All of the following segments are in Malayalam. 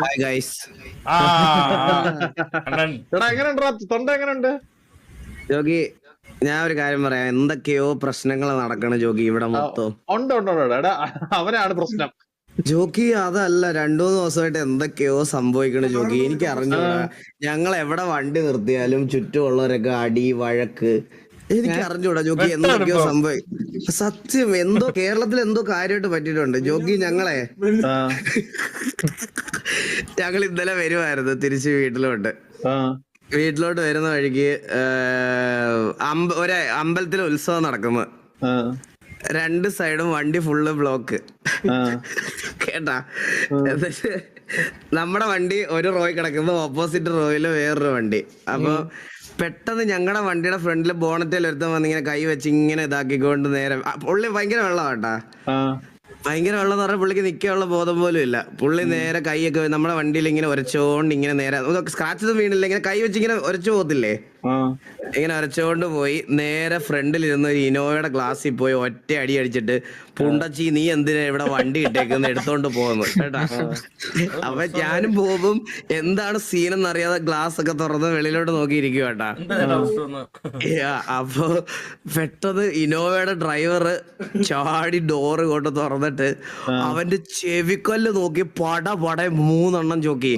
ഹായ് ഗൈസ് എടാ തൊണ്ട എങ്ങനെയുണ്ട്? ജോഗി ഞാൻ ഒരു കാര്യം പറയാം. എന്തൊക്കെയോ പ്രശ്നങ്ങൾ നടക്കണ ജോഗി ഇവിടെ മൊത്തം. ഉണ്ട് ഉണ്ട് ഉണ്ട്, ഉണ്ട്. എടാ അവനാണ് പ്രശ്നം. ജോക്കി അതല്ല രണ്ടു മൂന്ന് ദിവസമായിട്ട് എന്തൊക്കെയോ സംഭവിക്കണ ജോക്കി എനിക്ക് അറിഞ്ഞൂടാ ഞങ്ങൾ എവിടെ വണ്ടി നിർത്തിയാലും ചുറ്റുമുള്ളവരൊക്കെ അടി വഴക്ക്. എനിക്ക് അറിഞ്ഞൂടാ ജോക്കി എന്തൊക്കെയോ സംഭവിക്കും സത്യം എന്തോ കേരളത്തിൽ എന്തോ കാര്യമായിട്ട് പറ്റിയിട്ടുണ്ട്. ജോക്കി ഞങ്ങളെ. ഞങ്ങൾ ഇന്നലെ വരുമായിരുന്നു തിരിച്ച് വീട്ടിലോട്ട്. വീട്ടിലോട്ട് വരുന്ന വഴിക്ക് ഒരേ അമ്പ ഒരു അമ്പലത്തിലെ ഉത്സവം നടക്കുന്നു. രണ്ട് സൈഡും വണ്ടി ഫുള്ള് ബ്ലോക്ക്. കേട്ടാ? എന്നിട്ട് നമ്മുടെ വണ്ടി ഒരു റോയിൽ കിടക്കുന്നു ഓപ്പോസിറ്റ് റോയിൽ വേറൊരു വണ്ടി. അപ്പൊ പെട്ടെന്ന് ഞങ്ങളുടെ വണ്ടിയുടെ ഫ്രണ്ടിൽ ബോണറ്റിൽ ഒരുത്തം വന്നിങ്ങനെ കൈ വെച്ച് ഇങ്ങനെ ഇതാക്കിക്കൊണ്ട് നേരെ ഉള്ളി ഭയങ്കര വെള്ളമാട്ടാ ഭയങ്കര വെള്ളം എന്ന് പറഞ്ഞാൽ പുള്ളിക്ക് നിൽക്കാനുള്ള ബോധം പോലും ഇല്ല. പുള്ളി നേരെ കൈയൊക്കെ നമ്മുടെ വണ്ടിയിൽ ഇങ്ങനെ ഉരച്ചോണ്ട് ഇങ്ങനെ നേരെ സ്ക്രാച്ച് വീണില്ല. ഇങ്ങനെ കൈ വെച്ച് ഇങ്ങനെ ഉരച്ചു പോകത്തില്ലേ. ഇങ്ങനെ അരച്ചുകൊണ്ട് പോയി നേരെ ഫ്രണ്ടിൽ ഇരുന്ന് ഒരു ഇനോവയുടെ ഗ്ലാസ്സിൽ പോയി ഒറ്റ അടി അടിച്ചിട്ട് പുണ്ടച്ചി നീ എന്തിനാ ഇവിടെ വണ്ടി ഇട്ടേക്കുന്ന? എടുത്തോണ്ട് പോകുന്നു കേട്ടാ? അപ്പൊ ഞാനും പോകും. എന്താണ് സീനെന്ന് അറിയാതെ ഗ്ലാസ് ഒക്കെ തുറന്ന് വെളിയിലോട്ട് നോക്കിയിരിക്കും കേട്ടാ. അപ്പൊ പെട്ടെന്ന് ഇനോവയുടെ ഡ്രൈവർ ചാടി ഡോറ് കൊണ്ട് തുറന്നിട്ട് അവന്റെ ചെവിക്കൊല്ല് നോക്കി പട പട മൂന്നെണ്ണം ചോക്കി.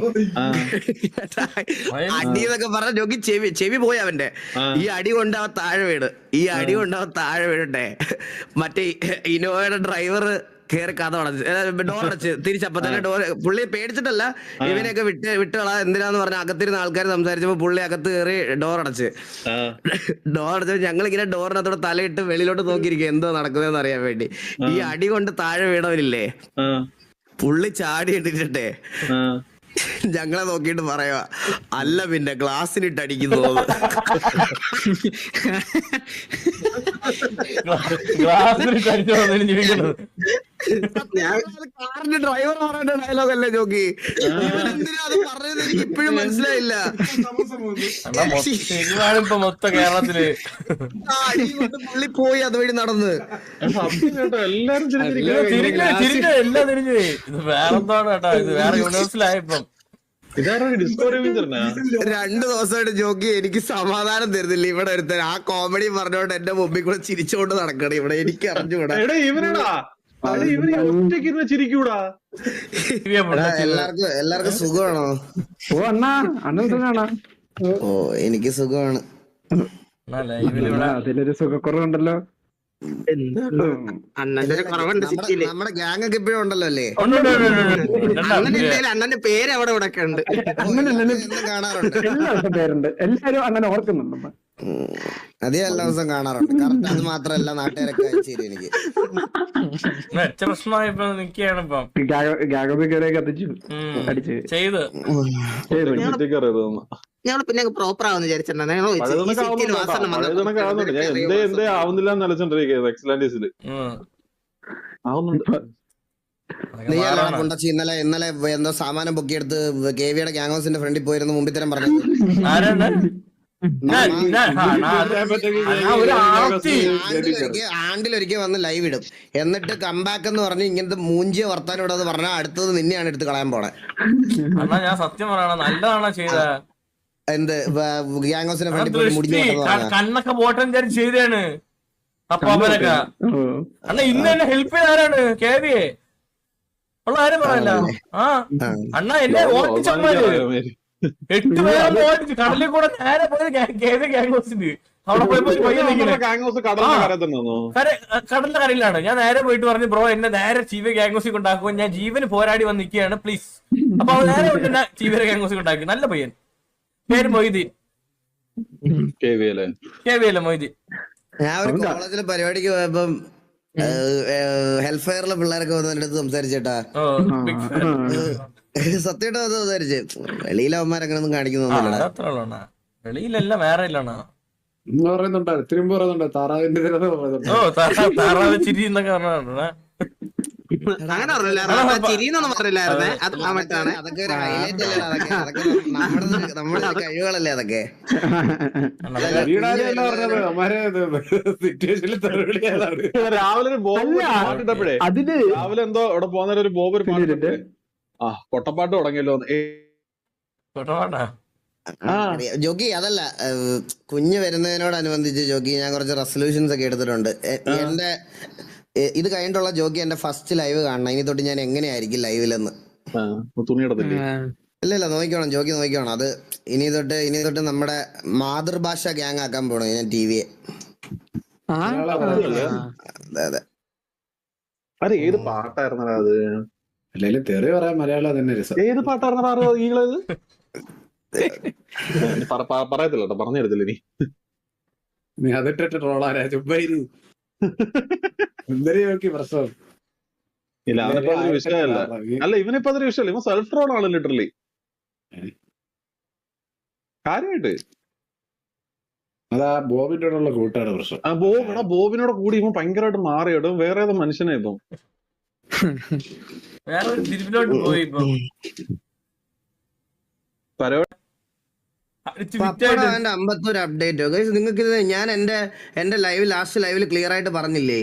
അടി എന്നൊക്കെ പറഞ്ഞ ചോക്കി ചെവി ചെവി പോയി അവന്റെ ഈ അടി കൊണ്ട് അവൻ താഴെ വീട് ഈ അടി കൊണ്ട് അവൻ താഴെ വീഴട്ടെ മറ്റേ ഇനോവയുടെ ഡ്രൈവർ കേറി കഥ അടച്ച് ഡോർ അടച്ച് തിരിച്ചപ്പോ തന്നെ ഡോർ പുള്ളി പേടിച്ചിട്ടല്ല. ഇവനെയൊക്കെ വിട്ട് വിട്ടുകളാ എന്തിനാന്ന് പറഞ്ഞ അകത്തിരുന്ന ആൾക്കാർ സംസാരിച്ചപ്പോ പുള്ളി അകത്ത് കയറി ഡോർ അടച്ച്. ഡോർ അടച്ച് ഞങ്ങൾ ഇങ്ങനെ ഡോറിനകത്തോടെ തലയിട്ട് വെളിയിലോട്ട് നോക്കിയിരിക്കും എന്തോ നടക്കുന്നതെന്ന് അറിയാൻ വേണ്ടി. ഈ അടി കൊണ്ട് താഴെ വീണവരില്ലേ? പുള്ളി ചാടി ഇട്ടിട്ടെ. ഞങ്ങളെ നോക്കിയിട്ട് പറയുക അല്ല പിന്നെ ഗ്ലാസ്സിനിട്ട് അടിക്കുന്നു ഗ്ലാസ്സിനിട്ട് അടിച്ചു കാറിന്റെ ഡ്രൈവർ പറയുന്ന ഡയലോഗ് അല്ലേ ജോക്കി? ഇവൻ എന്തിനാ അത് പറഞ്ഞത് എനിക്ക് ഇപ്പോഴും മനസ്സിലായില്ല. ഇപ്പൊ മൊത്തം കേരളത്തിൽ. ആ അടി കൊണ്ട് പുള്ളി പോയി അതുവഴി നടന്ന്. കേട്ടോ എല്ലാരും ചിരിച്ചിരിക്കുന്നു. തിരിഞ്ഞു തിരിഞ്ഞു എല്ലാം തിരിഞ്ഞു. ഇത് വേറെ കേട്ടോ ഇത് വേറെ യൂണിവേഴ്സിലായപ്പം ഇതാരാണ് ഡിസ്കവറി ഫീച്ചറിനാ രണ്ടു ദിവസമായിട്ട് ജോക്കി എനിക്ക് സമാധാനം തരുന്നില്ല ഇവിടെ ഒരുത്തൻ. ആ കോമഡി പറഞ്ഞോണ്ട് എന്റെ മുമ്പിൽ കൂടെ ചിരിച്ചോണ്ട് നടക്കണം ഇവിടെ. എനിക്ക് അറിഞ്ഞുകൂടാ എടാ ഇവനെടാ. എല്ലാവർക്കും എല്ലാവർക്കും സുഖമാണോ? ഓ അണ്ണാ അണ്ണൻ സുഖാണോ? ഓ എനിക്ക് സുഖമാണ്. അതിലൊരു സുഖക്കുറവുണ്ടല്ലോ. നമ്മുടെ- നമ്മുടെ ഗ്യാങ് ഒക്കെ ഇപ്പോഴും ഉണ്ടല്ലോ അല്ലേ? അണ്ണന്റെ പേര് അവിടെ ഇവിടെ ഒക്കെ ഉണ്ട്. കാണാറുണ്ട്. എല്ലാവർക്കും പേരുണ്ട്. എല്ലാരും അങ്ങനെ ഓർക്കുന്നുണ്ട്. അത് എല്ലാ ദിവസം കാണാറുണ്ട്. കറക്റ്റ് അത് മാത്രല്ല നാട്ടുകാരൊക്കെ അയച്ചു എനിക്ക്. പ്രശ്നമായപ്പോ നിക്കാണ് ഇപ്പം. ചെയ്ത്. ഞങ്ങൾ പിന്നെ പ്രോപ്പർ ആവുന്ന വിചാരിച്ചിട്ടുണ്ടായിരുന്നു നീ. ഇന്നലെ ഇന്നലെ എന്തോ സാമാനം പൊക്കിയെടുത്ത് കെ വിയുടെ ഗ്യാങ് ഹൗസിന്റെ ഫ്രണ്ടിൽ പോയിരുന്നു മുമ്പിൽ തരം ആണ്ടിലൊരിക്കൽ വന്ന് ലൈവ് ഇടും. എന്നിട്ട് കമ്പാക്ക് എന്ന് പറഞ്ഞ് ഇങ്ങനത്തെ മൂഞ്ചിയ വർത്താനം ഇടാന്ന് പറഞ്ഞാൽ അടുത്തത് നിന്നെയാണ് എടുത്ത് കളയാൻ പോണേ. ഞാൻ സത്യം പറയണ നല്ലതാണോ ചെയ്ത? എന്ത് ഗ്യാങ് ഹൗസിന്റെ ഫ്രണ്ടിൽ പോയി മുടിഞ്ഞു ദൃഷ്ടി കിടന്ന് ക- പറഞ്ഞാ. കണ്ണൊക്കെ ബോട്ടം ചെയ്താണ്. അപ്പൊ അവനൊക്കെ ഓ അണ്ണ ഇന്ന് എന്നെ ഹെൽപ്പ് ചെയ്ത ആരാണ്? കേവിയെ ഉള്ള ആരും പറയല്ല. ആ. അണ്ണ എന്നെ ഓർപ്പിച്ചമ്മാര് എട്ട് പേരെ പോയിട്ട് കടലിൽ കൂടെ നേരെ പോയത് കേവി ഗ്യാങ് ഹൗസിന്റെ അവിടെ പോയപ്പോ കടലിന്റെ കരയിലാണ്. ഞാൻ നേരെ പോയിട്ട് പറഞ്ഞു ബ്രോ എന്നെ നേരെ ചീവ ഗാംഗോസി ഹൗസിൽ ഞാൻ ജീവന് പോരാടി വന്ന് നിൽക്കുകയാണ് പ്ലീസ്. അപ്പൊ അവൻ നേരെ പോയിട്ട് എന്നെ ചീവര ഗാംഗോസി ഹൗസിൽ കൊണ്ടാക്കി. നല്ല പയ്യൻ. പേര് മൊയ്തീൻ. കെ വി അല്ലേ മൊയ്തീൻ. ഞാൻ ഒരു കോളേജിലെ പരിപാടിക്ക് പോയപ്പം ഹെൽത്ത് ഫെയറിലെ പിള്ളേരൊക്കെ വന്ന് എന്റെ അടുത്ത് സംസാരിച്ചേട്ടാ. സത്യമായിട്ട് അത് സംസാരിച്ച് വെളിയിലെ അവന്മാരങ്ങനൊന്നും കാണിക്കുന്നൊന്നുമില്ല അതത്രേ ഉള്ളൂ അണ്ണാ. വെളിയിലല്ല വേറെ പറയുന്നുണ്ട് ഇത്രയും പറയുന്നുണ്ട് താറാവിന്റെ ഓ താറാവ് ചിരി എന്നൊക്കെ പറഞ്ഞാ അങ്ങനെ പറഞ്ഞില്ല. ചിരിന്നൊന്നും പറഞ്ഞില്ലായിരുന്നേ. അത്. മറ്റാണ്. അതൊക്കെ ഒരു ഹൈലൈറ്റ് അല്ലേ? അതൊക്കെ നമ്മുടെ നമ്മുടെ കഴിവുകളല്ലേ രാവിലെ ഒരു ബോബ് അതിൽ രാവിലെ എന്തോ അവിടെ പോകുന്ന ഒരു ബോബ് ഒരു പാട്ടിട്ടേ ആ പൊട്ടപ്പാട്ട് തുടങ്ങിയല്ലോ. ജോഗി അതല്ല ഏഹ്, കുഞ്ഞ് വരുന്നതിനോടനുബന്ധിച്ച് ജോഗി ഞാൻ കുറച്ച് റെസൊല്യൂഷൻസ് ഒക്കെ എടുത്തിട്ടുണ്ട്. എന്റെ ഇത് കഴിഞ്ഞിട്ടുള്ള ജോഗി എന്റെ ഫസ്റ്റ് ലൈവ് കാണണം. ഇനി തൊട്ട് ഞാൻ എങ്ങനെയായിരിക്കും ലൈവിലെന്ന് ഇല്ല ഇല്ല നോക്കിക്കോണം ജോഗി നോക്കിക്കോണം. അത് ഇനി തൊട്ട് ഇനി തൊട്ട് നമ്മുടെ മാതൃഭാഷ ഗ്യാങ് ആക്കാൻ പോണു ഞാൻ ടി വിയെ അതല്ലേ? അതെ അതെ. അത് ഏത് പാട്ടായിരുന്നു അത്? അല്ലെങ്കിലും തെറി പറയാൻ മലയാളം തന്നെ രസം. ഏത് പാട്ടായിരുന്നു പറ- പറ- പറയത്തില്ല കേട്ടോ പറഞ്ഞെടുത്തില്ല ഇനി. നീ അതിട്ടിട്ട് ട്രോളാരാ എന്തൊരു നോക്കി പ്രശ്നം? ഇല്ല അവനിപ്പോ അതൊരു വിഷയമല്ല. അല്ല ഇവനിപ്പോ അതൊരു വിഷയമല്ല. ഇവൻ സെൽഫ് ട്രോൾ ആണ് ലിറ്ററലി കാര്യമായിട്ട് അതാ ബോബിനോടുള്ള കൂട്ടാണ് പ്രശ്നം. ആ ബോബിനോട് കൂടി ഇവൻ ഭയങ്കരമായിട്ട് മാറിയിടും. വേറെ ഏതോ മനുഷ്യനെ ഇപ്പം വേറെ ഒരു തിരിവിലോട്ട് പോയി ഇപ്പൊ അമ്പത്തൊരു അപ്ഡേറ്റ് നിങ്ങൾക്ക് ഇത് ഞാൻ എന്റെ എന്റെ ലൈവ് ലാസ്റ്റ് ലൈവിൽ ക്ലിയർ ആയിട്ട് പറഞ്ഞില്ലേ?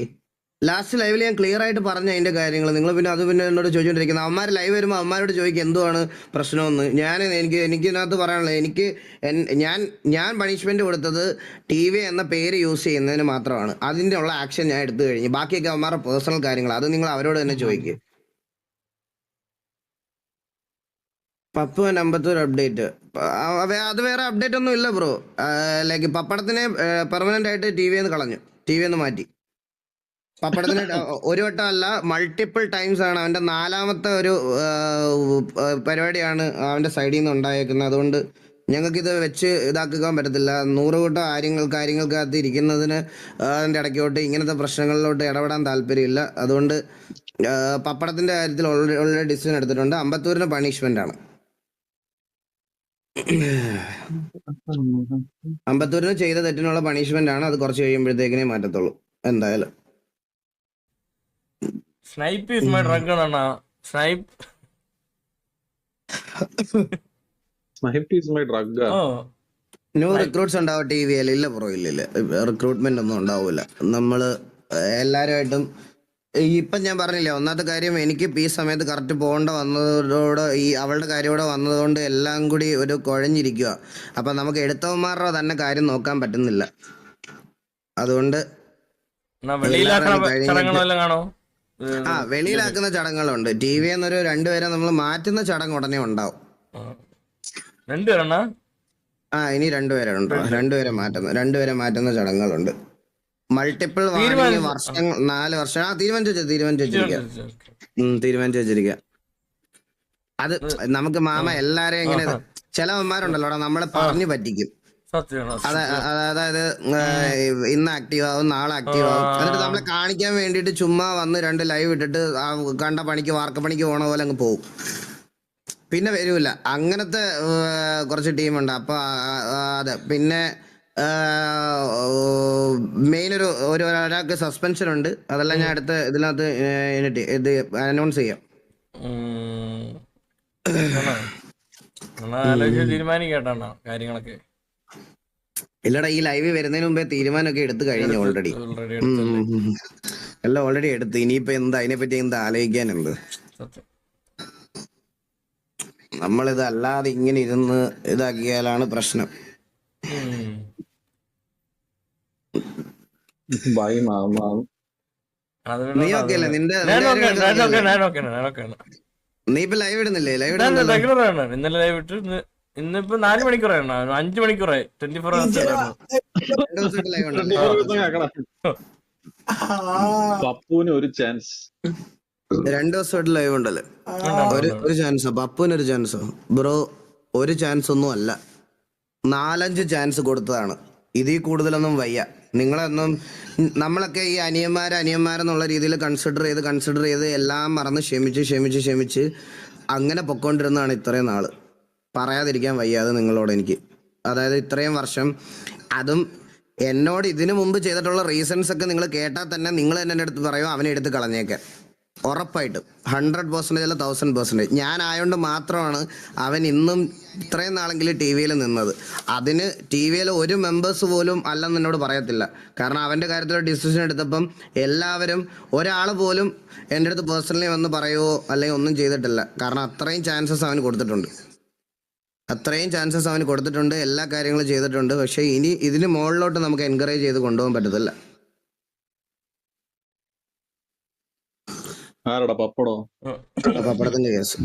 ലാസ്റ്റ് ലൈവിൽ ഞാൻ ക്ലിയർ ആയിട്ട് പറഞ്ഞു അതിന്റെ കാര്യങ്ങൾ നിങ്ങൾ പിന്നെ അത് പിന്നെ എന്നോട് ചോദിച്ചുകൊണ്ടിരിക്കുന്നത് അവന്മാർ ലൈവ് വരുമ്പോൾ അവന്മാരോട് ചോദിക്കും എന്തുവാണ് പ്രശ്നമെന്ന്. ഞാൻ എനിക്ക് എനിക്ക് ഇതിനകത്ത് പറയാനുള്ളത്. എനിക്ക് ഞാൻ ഞാൻ പണിഷ്മെന്റ് കൊടുത്തത് ടി വി എന്ന പേര് യൂസ് ചെയ്യുന്നതിന് മാത്രമാണ്. അതിന്റെ ഉള്ള ആക്ഷൻ ഞാൻ എടുത്തു കഴിഞ്ഞു. ബാക്കിയൊക്കെ അവന്മാരുടെ പേഴ്സണൽ കാര്യങ്ങൾ അത് നിങ്ങൾ അവരോട് തന്നെ ചോദിക്കുക പപ്പു അമ്പത്തൂർ അപ്ഡേറ്റ് അത് വേറെ അപ്ഡേറ്റ് ഒന്നും ഇല്ല ബ്രോ ലൈക്ക് പപ്പടത്തിനെ പെർമനന്റ് ആയിട്ട് ടി വി കളഞ്ഞു. ടി വി മാറ്റി. പപ്പടത്തിന് ഒരു വട്ടം അല്ല മൾട്ടിപ്പിൾ ടൈംസ് ആണ് അവന്റെ നാലാമത്തെ ഒരു പരിപാടിയാണ് അവന്റെ സൈഡിൽ നിന്ന് ഉണ്ടായേക്കുന്നത്. അതുകൊണ്ട് ഞങ്ങൾക്ക് ഇത് വെച്ച് ഇതാക്കാൻ പറ്റത്തില്ല. നൂറ് കൂട്ടം കാര്യങ്ങൾ കാര്യങ്ങൾക്കകത്ത് ഇരിക്കുന്നതിന് അതിന്റെ ഇടയ്ക്കോട്ട് ഇങ്ങനത്തെ പ്രശ്നങ്ങളിലോട്ട് ഇടപെടാൻ താല്പര്യമില്ല. അതുകൊണ്ട് പപ്പടത്തിന്റെ കാര്യത്തിൽ ഓൾറെഡി ഡിസിഷൻ എടുത്തിട്ടുണ്ട്. അമ്പത്തൂരിന് പണിഷ്മെന്റ് ആണ്. അമ്പത്തൂരിന് ചെയ്ത തെറ്റിനുള്ള പണിഷ്മെന്റ് ആണ്. അത് കുറച്ച് കഴിയുമ്പോഴത്തേക്കിനെ മാറ്റത്തുള്ളൂ. എന്തായാലും. Snipe is my drug Anna snipe. Snipe is my drug. New recruits ഉണ്ടാവും ടി വിയിൽ ഇല്ല ബ്രോ ഇല്ല ഇല്ല റിക്രൂട്ട്മെന്റ് ഒന്നും ഉണ്ടാവൂല. നമ്മൾ എല്ലാരുമായിട്ടും ഇപ്പം ഞാൻ പറഞ്ഞില്ലേ ഒന്നാമത്തെ കാര്യം എനിക്ക് ഈ സമയത്ത് കറക്റ്റ് പോകേണ്ട വന്നതോടെ ഈ അവളുടെ കാര്യം കൂടെ വന്നതുകൊണ്ട് എല്ലാം കൂടി ഒരു കുഴഞ്ഞിരിക്കുക അപ്പം നമുക്ക് എടുത്തവന്മാരുടെ തന്നെ കാര്യം നോക്കാൻ പറ്റുന്നില്ല. അതുകൊണ്ട് വെളിയിലാക്കണ ആ വെളിയിലാക്കുന്ന ചടങ്ങുകളുണ്ട്. ടി വി എന്നൊരു രണ്ടുപേരെ നമ്മൾ മാറ്റുന്ന ചടങ്ങ് ഉടനെ ഉണ്ടാവും. രണ്ടുപേരെണ്ണ ആ ഇനി രണ്ടുപേരെ ഉണ്ടോ? രണ്ടുപേരെ മാറ്റുന്ന രണ്ടുപേരെ മാറ്റുന്ന ചടങ്ങുകളുണ്ട്. Multiple warning. വർഷങ്ങൾ നാല് വർഷം. ആ തീരുമാനിച്ചു തീരുമാനിച്ചു വെച്ചിരിക്കുക ഉം, തീരുമാനിച്ചു വെച്ചിരിക്കുക അത് നമുക്ക് മാമ എല്ലാരെയും ഇങ്ങനെ ചില അമ്മമാരുണ്ടല്ലോ നമ്മളെ പറഞ്ഞു പറ്റിക്കും. അതായത് ഇന്ന് ആക്റ്റീവ് ആവും നാളെ ആക്റ്റീവ് ആവും. എന്നിട്ട് നമ്മളെ കാണിക്കാൻ വേണ്ടിട്ട് ചുമ്മാ വന്ന് രണ്ട് ലൈവ് ഇട്ടിട്ട് കണ്ട പണിക്ക് വാർക്കപ്പണിക്ക് പോണ പോലെ അങ്ങ് പോകും പിന്നെ വരൂല. അങ്ങനത്തെ കുറച്ച് ടീമുണ്ട് അപ്പൊ അതെ. പിന്നെ മെയിൻ ഒരു ഒരു ഒരാൾക്ക് സസ്പെൻഷൻ ഉണ്ട്. അതെല്ലാം ഞാൻ അടുത്ത ഇതിനകത്ത് ഇത് അനൗൺസ് ചെയ്യാം. ആലോചിച്ച് തീരുമാനിക്കട്ടണ്ണ കാര്യങ്ങളൊക്കെ. ഇല്ലടാ ഈ ലൈവ് വരുന്നതിന് മുമ്പേ തീരുമാനമൊക്കെ എടുത്തു കഴിഞ്ഞു ഓൾറെഡി ഓൾറെഡി എല്ലാം ഓൾറെഡി എടുത്തു. ഇനിയിപ്പോ എന്താ അതിനെ പറ്റി എന്താ ആലോചിക്കാനുണ്ട് സത്യം. നമ്മളിത് അല്ലാതെ ഇങ്ങനെ ഇരുന്ന് ഇതാക്കിയാലാണ് പ്രശ്നം. നീ ഓക്കെ അല്ലേ? നിന്റെ ഞാൻ നിന്റെ ഞാൻ ഓക്കെ ഞാൻ ഓക്കെ നീ ഇപ്പൊ ലൈവ് ഇടുന്നില്ലേ? ലൈവ് ഇന്നലെ ലൈവ് ഇട്ട് ഇന്നിപ്പോ നാല് മണിക്കൂറാണ് അഞ്ചു മണിക്കൂറായി. ട്വന്റി ഫോർ അവേഴ്സ് രണ്ടു ദിവസമായിട്ട് ലൈവ് ഉണ്ടല്ലോ പപ്പുവിന് ഒരു ചാൻസ് രണ്ടു ദിവസമായിട്ട് ലൈവ് ഉണ്ടല്ലേ? ഒരു ഒരു ചാൻസോ പപ്പുവിന് ഒരു ചാൻസോ ബ്രോ ഒരു ചാൻസ് ഒന്നും അല്ല. നാലഞ്ച് ചാൻസ് കൊടുത്തതാണ്. ഇതിൽ കൂടുതലൊന്നും വയ്യ. നിങ്ങളൊന്നും നമ്മളൊക്കെ ഈ അനിയന്മാർ അനിയന്മാരെന്നുള്ള രീതിയിൽ കൺസിഡർ ചെയ്ത് കൺസിഡർ ചെയ്ത് എല്ലാം മറന്ന് ക്ഷമിച്ച് ക്ഷമിച്ച് ക്ഷമിച്ച് അങ്ങനെ പൊക്കോണ്ടിരുന്നതാണ് ഇത്രയും നാൾ. പറയാതിരിക്കാൻ വയ്യാതെ നിങ്ങളോട് എനിക്ക്. അതായത് ഇത്രയും വർഷം അതും എന്നോട് ഇതിനു മുമ്പ് ചെയ്തിട്ടുള്ള റീസൺസ് ഒക്കെ നിങ്ങൾ കേട്ടാൽ തന്നെ നിങ്ങൾ തന്നെ എന്റെ അടുത്ത് പറയുമോ അവനെ എടുത്ത് കളഞ്ഞേക്കാൻ ഉറപ്പായിട്ടും. ഹൺഡ്രഡ് പെർസെന്റേജ് അല്ല തൗസൻഡ് പെർസെന്റേജ് ഞാനായതുകൊണ്ട് മാത്രമാണ് അവൻ ഇന്നും ഇത്രയും നാളെങ്കിലും ടി വിയിൽ നിന്നത്. അതിന് ടി വിയിൽ ഒരു മെമ്പേഴ്സ് പോലും അല്ലെന്ന് എന്നോട് പറയത്തില്ല. കാരണം അവന്റെ കാര്യത്തിൽ ഡിസിഷൻ എടുത്തപ്പം എല്ലാവരും ഒരാൾ പോലും എന്റെ അടുത്ത് പേഴ്സണലി വന്ന് പറയുമോ അല്ലെങ്കിൽ ഒന്നും ചെയ്തിട്ടില്ല. കാരണം അത്രയും ചാൻസസ് അവന് കൊടുത്തിട്ടുണ്ട്. അത്രയും ചാൻസസ് അവന് കൊടുത്തിട്ടുണ്ട് എല്ലാ കാര്യങ്ങളും ചെയ്തിട്ടുണ്ട്. പക്ഷേ ഇനി ഇതിന് മുകളിലോട്ട് നമുക്ക് എൻകറേജ് ചെയ്ത് കൊണ്ടുപോകാൻ പറ്റത്തില്ല. ആരോടാ പപ്പടോ? പപ്പടത്തിന്റെ കേസ്